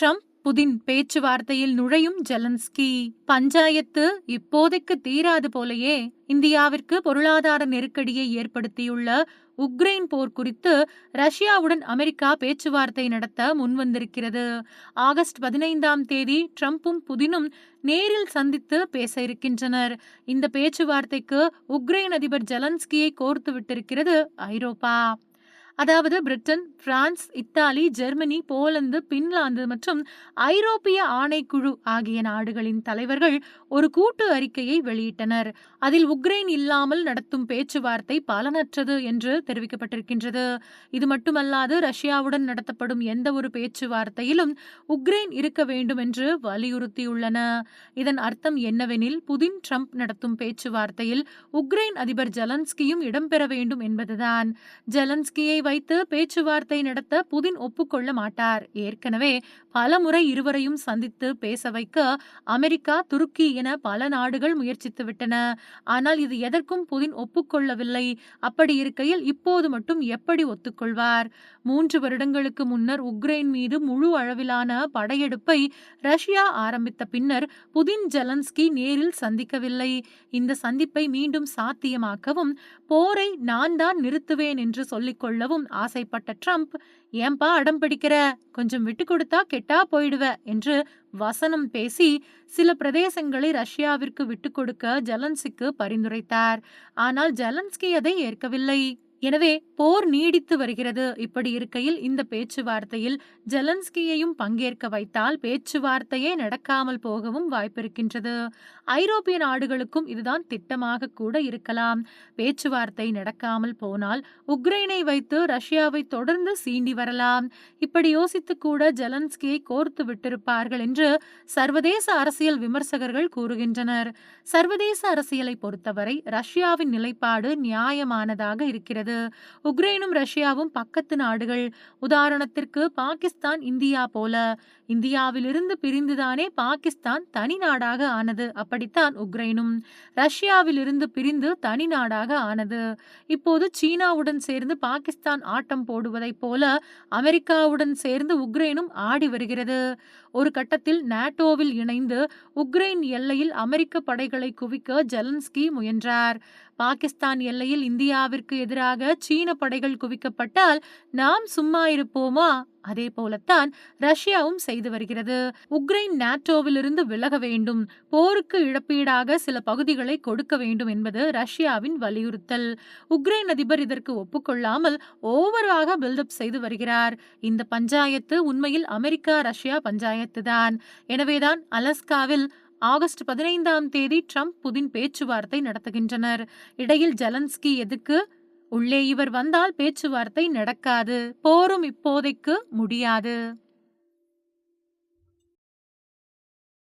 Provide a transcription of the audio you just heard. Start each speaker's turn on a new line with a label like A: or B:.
A: Trump Putin பேச்சுவார்த்தையில் நுழையும் Zelensky. Panchayat இப்போதைக்கு தீராது போலயே இந்தியாவிற்கு பொருளாதார நெருக்கடியை ஏற்படுத்தியுள்ள உக்ரைன் போர் குறித்து ரஷ்யாவுடன் அமெரிக்கா பேச்சுவார்த்தை நடத்த முன்வந்திருக்கிறது. ஆகஸ்ட் பதினைந்தாம் தேதி ட்ரம்ப்பும் புதினும் நேரில் சந்தித்து பேச இருக்கின்றனர். இந்த பேச்சுவார்த்தைக்கு உக்ரைன் அதிபர் ஜெலன்ஸ்கியை கோர்த்து விட்டிருக்கிறது ஐரோப்பா. அதாவது Britain France Italy Germany Poland Finland மற்றும் ஐரோப்பிய ஆணைக்குழு ஆகிய நாடுகளின் தலைவர்கள் ஒரு கூட்டு அறிக்கையை வெளியிட்டனர். அதில் உக்ரைன் இல்லாமல் நடத்தும் பேச்சுவார்த்தை பலனற்றது என்று தெரிவிக்கப்பட்டிருக்கின்றது. இது மட்டுமல்லாது ரஷ்யாவுடன் நடத்தப்படும் எந்த ஒரு பேச்சுவார்த்தையிலும் உக்ரைன் இருக்க வேண்டும் என்று வலியுறுத்தியுள்ளன. இதன் அர்த்தம் என்னவெனில் புதின் ட்ரம்ப் நடத்தும் பேச்சுவார்த்தையில் உக்ரைன் அதிபர் ஜெலன்ஸ்கியும் இடம்பெற வேண்டும் என்பதுதான். ஜெலன்ஸ்கியை வைத்து பேச்சுவார்த்தை நடத்த புதின் ஒப்புக்கொள்ள மாட்டார். ஏற்கனவே பலமுறை இருவரையும் சந்தித்து பேச வைக்க அமெரிக்கா துருக்கி என பல நாடுகள் முயற்சித்துவிட்டன ஆனால் இது எதற்கும் புதின் ஒப்புக்கொள்ளவில்லை. அப்படி இருக்கையில் இப்போது மட்டும் எப்படி ஒத்துக்கொள்வார்? மூன்று வருடங்களுக்கு முன்னர் உக்ரைன் மீது முழு அளவிலான படையெடுப்பை ரஷ்யா ஆரம்பித்த பின்னர் புதின் ஜெலன்ஸ்கி நேரில் சந்திக்கவில்லை. இந்த சந்திப்பை மீண்டும் சாத்தியமாக்கவும் போரை நான் தான் நிறுத்துவேன் என்று சொல்லிக்கொள்ளவும் கொள்ளவும் ஆசைப்பட்ட ட்ரம்ப் ஏன்பா அடம் பிடிக்கிற? கொஞ்சம் விட்டு கொடுத்தா கெட்டா போயிடுவ என்று வசனம் பேசி சில பிரதேசங்களை ரஷ்யாவிற்கு விட்டு கொடுக்க ஜெலன்ஸ்கிக்கு பரிந்துரைத்தார். ஆனால் ஜலன்ஸ்கி அதை ஏற்கவில்லை. எனவே போர் நீடித்து வருகிறது. இப்படி இருக்கையில் இந்த பேச்சுவார்த்தையில் ஜெலன்ஸ்கியையும் பங்கேற்க வைத்தால் பேச்சுவார்த்தையே நடக்காமல் போகவும் வாய்ப்பிருக்கின்றது. ஐரோப்பிய நாடுகளுக்கும் இதுதான் திட்டமாக கூட இருக்கலாம். பேச்சுவார்த்தை நடக்காமல் போனால் உக்ரைனை வைத்து ரஷ்யாவை தொடர்ந்து சீண்டி வரலாம். இப்படி யோசித்து கூட ஜெலன்ஸ்கியை கோர்த்து விட்டிருப்பார்கள் என்று சர்வதேச அரசியல் விமர்சகர்கள் கூறுகின்றனர். சர்வதேச அரசியலை பொறுத்தவரை ரஷ்யாவின் நிலைப்பாடு நியாயமானதாக இருக்கிறது. உக்ரைனும் ரஷ்யாவும் பக்கத்து நாடுகள். உதாரணத்திற்கு பாகிஸ்தான் இந்தியா போல. இந்தியாவிலிருந்து பிரிந்துதானே பாகிஸ்தான் தனி நாடாக ஆனது. அப்படித்தான் உக்ரைனும் ரஷ்யாவிலிருந்து பிரிந்து தனி நாடாக ஆனது. இப்போது சீனாவுடன் சேர்ந்து பாகிஸ்தான் ஆட்டம் போடுவதைப் போல அமெரிக்காவுடன் சேர்ந்து உக்ரைனும் ஆடி வருகிறது. ஒரு கட்டத்தில் நாட்டோவில் இணைந்து உக்ரைன் எல்லையில் அமெரிக்க படைகளை குவிக்க ஜெலன்ஸ்கி முயன்றார். பாகிஸ்தான் எல்லையில் இந்தியாவிற்கு எதிராக எதிராக சீன படைகள் குவிக்கப்பட்டால் நாம் சும்மா இருப்போமா? அதே போலத்தான் ரஷ்யாவும் செய்து வருகிறது. உக்ரைன் நாட்டோவிலிருந்து விலக வேண்டும். போருக்கு இழப்பீடாக சில பகுதிகளை கொடுக்க வேண்டும் என்பது ரஷ்யாவின் வலியுறுத்தல். உக்ரைன் அதிபர் இதற்கு ஒப்புக்கொள்ளாமல் ஓவராக பில்டப் செய்து வருகிறார். இந்த பஞ்சாயத்து உண்மையில் அமெரிக்கா ரஷ்யா பஞ்சாயத்து தான். எனவேதான் அலஸ்காவில் ஆகஸ்ட் பதினைந்தாம் தேதி ட்ரம்ப் புதின் பேச்சுவார்த்தை நடத்துகின்றனர். இடையில் ஜலன்ஸ்கி எதுக்கு? உள்ளே இவர் வந்தால் பேச்சுவார்த்தை நடக்காது. போரும் இப்போதைக்கு முடியாது.